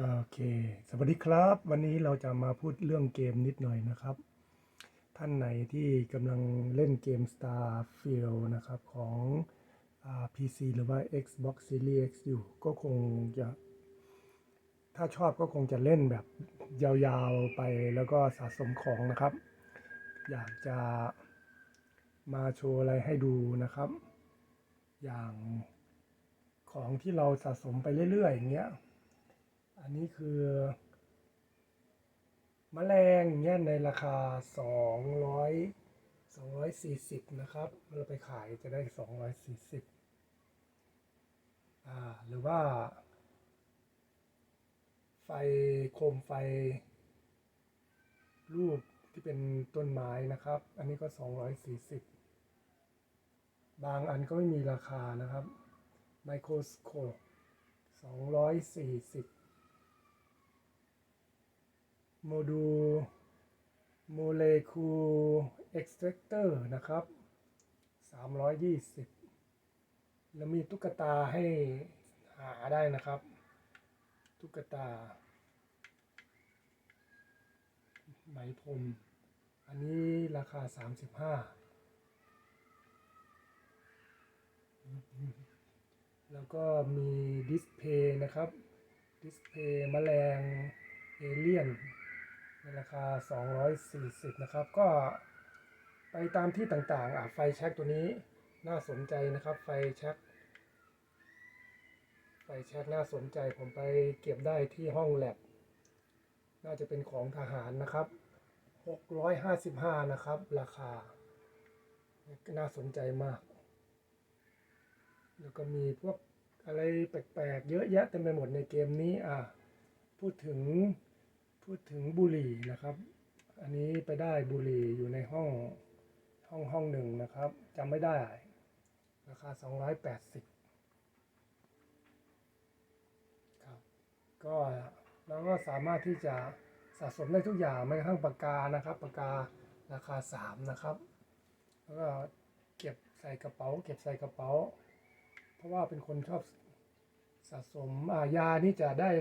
โอเค สวัสดีครับ วันนี้เราจะมาพูดเรื่องเกมนิดหน่อยนะครับ ท่านไหนที่กำลังเล่นเกม Starfield นะครับ ของอ PC หรือว่า Xbox Series X อยู่ ก็คงจะ ถ้าชอบก็คงจะเล่นแบบยาวๆไปแล้วก็สะสมของนะครับ อยากจะมาโชว์อะไรให้ดูนะครับ อย่างของที่เราสะสมไปเรื่อยๆอย่างเงี้ย อันนี้คือมแมลงอย่างเงี้ยในราคา 200 240 นะครับเราไปขายจะได้ 240อ่าหรือว่า ไฟโคมไฟ รูปที่เป็นต้นไม้นะครับ อันนี้ก็ 240 บางอันก็ไม่มีราคานะครับ ไมโครสโคป240 โมดูลโมเลกุลเอ็กซ์แทรคเตอร์นะครับ 320 แล้วมีตุ๊กตาให้หาได้นะครับ ตุ๊กตาไหมพรมอันนี้ราคา 35 แล้วก็มีดิสเพย์นะครับ ดิสเพย์แมลงเอเลี่ยนใน ราคา 240 นะครับ ก็ไปตามที่ต่างๆอะไฟแช็กตัวนี้น่าสนใจนะครับ ไฟแช็กไฟแช็กน่าสนใจผมไปเก็บได้ที่ห้องแลบน่าจะเป็นของทหารนะครับ 655 นะครับ ราคา น่าสนใจมาก แล้วก็มีพวกอะไรแปลกๆ เยอะแยะเต็มไปหมดในเกมนี้อะพูดถึง พูดถึงบุหรี่นะครับ อันนี้ไปได้บุหรี่อยู่ในห้องห้องห้องหนึ่งนะครับจำไม่ได้ ราคา 280ครับก็เราก็สามารถที่จะสะสมได้ทุกอย่างไม่กระทั่งปากกานะครับปากการาคา 3 นะครับ แล้วก็เก็บใส่กระเป๋า เก็บใส่กระเป๋า เพราะว่าเป็นคนชอบสะสมอายานี่จะได้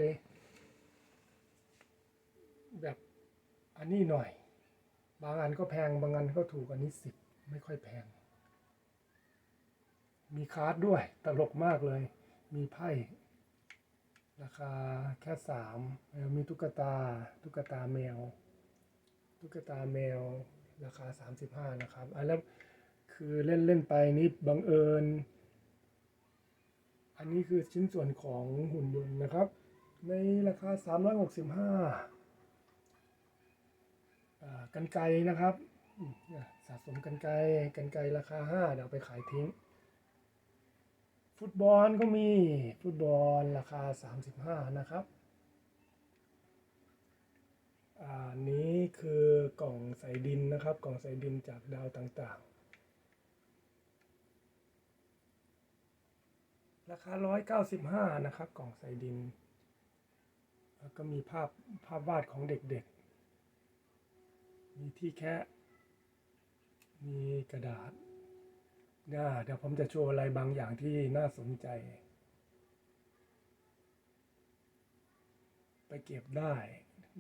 แบบ อันนี้หน่อย บางอันก็แพงบางอันก็ถูกอันนี้สิบไม่ค่อยแพง มีคาร์ดด้วยตลกมากเลย มีไพ่ราคาแค่สามแล้วมีตุ๊กตาตุ๊กตาแมว ตุ๊กตาแมวราคาสามสิบห้านะครับอันแล้วคือเล่นเล่นไปนี่บังเอิญ อันนี้คือชิ้นส่วนของหุ่นยนต์นะครับ ในราคา 365อ่า กันไกรนะครับสะสมกันไกรกันไกรราคา5เดี๋ยวเอาไปขายทิ้ง ฟุตบอลก็มีฟุตบอลราคา 35 นะครับอันนี้คือกล่องใส่ดินนะครับ กล่องใส่ดินจากดาวต่างๆ ราคา 195 นะครับ กล่องใส่ดิน แล้วก็มีภาพภาพวาดของเด็กๆ มีที่แคะมีกระดาษน่าเดี๋ยวผมจะโชว์อะไรบางอย่างที่น่าสนใจ ไปเก็บได้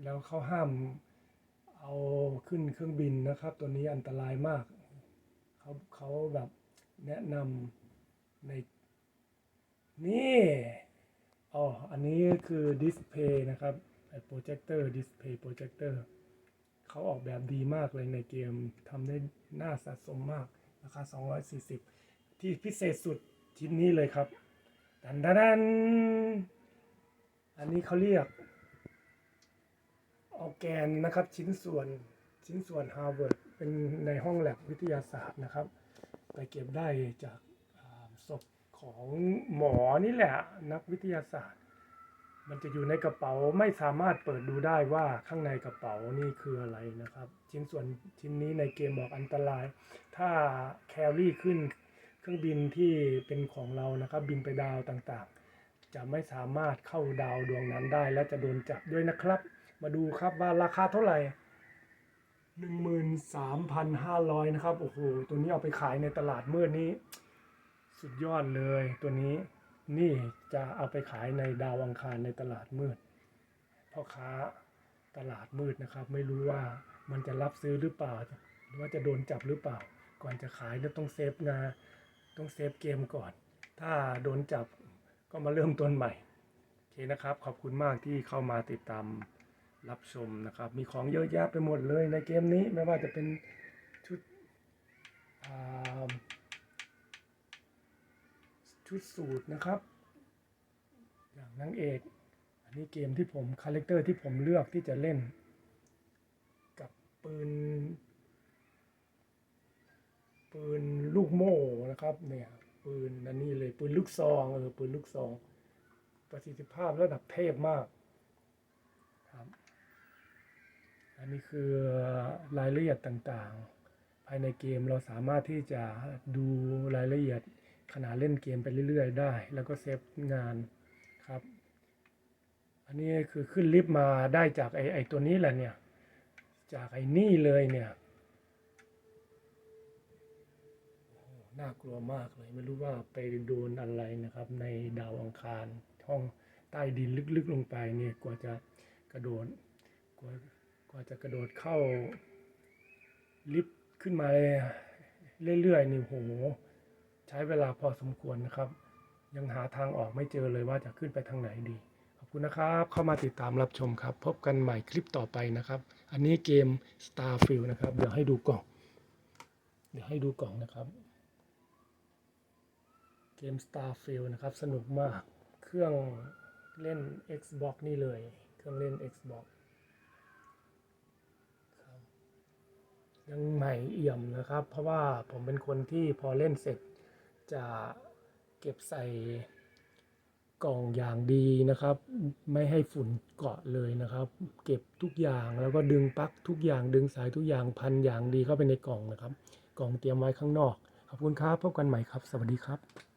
แล้วเขาห้ามเอาขึ้นเครื่องบินนะครับ ตัวนี้อันตรายมาก เขาเขาแบบแนะนำใน นี่อ๋ออันนี้คือดิสเพย์นะครับไอโปรเจคเตอร์ดิสเพย์โปรเจคเตอร์ เขาออกแบบดีมากเลยในเกมทำได้น่าสะสมมากราคา 240 ที่พิเศษสุดชิ้นนี้เลยครับดันดันดันอันนี้เขาเรียกออร์แกนนะครับชิ้นส่วนชิ้นส่วนฮาร์วาร์ดเป็นในห้องแลบวิทยาศาสตร์นะครับ ไปเก็บได้จากศพของหมอนี่แหละนักวิทยาศาสตร์ มันจะอยู่ในกระเป๋าไม่สามารถเปิดดูได้ว่าข้างในกระเป๋านี่คืออะไรนะครับ ชิ้นส่วนชิ้นนี้ในเกมบอกอันตราย ถ้าแครี่ขึ้นเครื่องบินที่เป็นของเรานะครับ บินไปดาวต่างๆ จะไม่สามารถเข้าดาวดวงนั้นได้ และจะโดนจับด้วยนะครับ มาดูครับว่าราคาเท่าไหร่หนึ่งหมื่นสามพันห้าร้อยนะครับ โอ้โห ตัวนี้เอาไปขายในตลาดมืดนี้ สุดยอดเลยตัวนี้ นี่จะเอาไปขายในดาวอังคารในตลาดมืดพ่อค้าตลาดมืดนะครับ ไม่รู้ว่ามันจะรับซื้อหรือเปล่าหรือว่าจะโดนจับหรือเปล่า ก่อนจะขายเนี่ยต้องเซฟงานต้องเซฟเกมก่อน ถ้าโดนจับก็มาเริ่มต้นใหม่โอเคนะครับ ขอบคุณมากที่เข้ามาติดตามรับชมนะครับ มีของเยอะแยะไปหมดเลยในเกมนี้ไม่ว่าจะเป็นชุดอ่า ชุดสูตรนะครับ อย่างนางเอก อันนี้เกมที่ผมคาแรคเตอร์ที่ผมเลือกที่จะเล่น กับปืน ปืนลูกโม่นะครับเนี่ยปืนอันนี้เลยปืนลูกซองเออปืนลูกซอง ประสิทธิภาพระดับเทพมากครับอันนี้คือรายละเอียดต่างๆ ภายในเกมเราสามารถที่จะดูรายละเอียด ขณะเล่นเกมไปเรื่อย ๆ ได้ แล้วก็เซฟงานครับ อันนี้คือขึ้นลิฟต์มาได้จากไอไอตัวนี้แหละเนี่ย จากไอนี่เลยเนี่ยน่ากลัวมากเลย ไม่รู้ว่าไปโดนอะไรนะครับ ในดาวอังคารห้องใต้ดินลึกๆลงไปเนี่ยกว่าจะกระโดดกว่ากว่าจะกระโดดเข้าลิฟต์ขึ้นมาเรื่อยๆนี่โห ใช้เวลาพอสมควรนะครับ ยังหาทางออกไม่เจอเลยว่าจะขึ้นไปทางไหนดี ขอบคุณนะครับ เข้ามาติดตามรับชมครับ พบกันใหม่คลิปต่อไปนะครับ อันนี้เกม Starfield นะครับ เดี๋ยวให้ดูกล่อง เดี๋ยวให้ดูกล่องนะครับ เกม Starfield นะครับ สนุกมาก เครื่องเล่น Xbox นี่เลย เครื่องเล่น Xbox ยังใหม่เอี่ยมนะครับ เพราะว่าผมเป็นคนที่พอเล่นเสร็จ จะเก็บใส่กล่องอย่างดีนะครับ ไม่ให้ฝุ่นเกาะเลยนะครับ เก็บทุกอย่างแล้วก็ดึงปลั๊กทุกอย่างดึงสายทุกอย่างพันอย่างดีเข้าไปในกล่องนะครับ กล่องเตรียมไว้ข้างนอก ขอบคุณครับพบกันใหม่ครับ สวัสดีครับ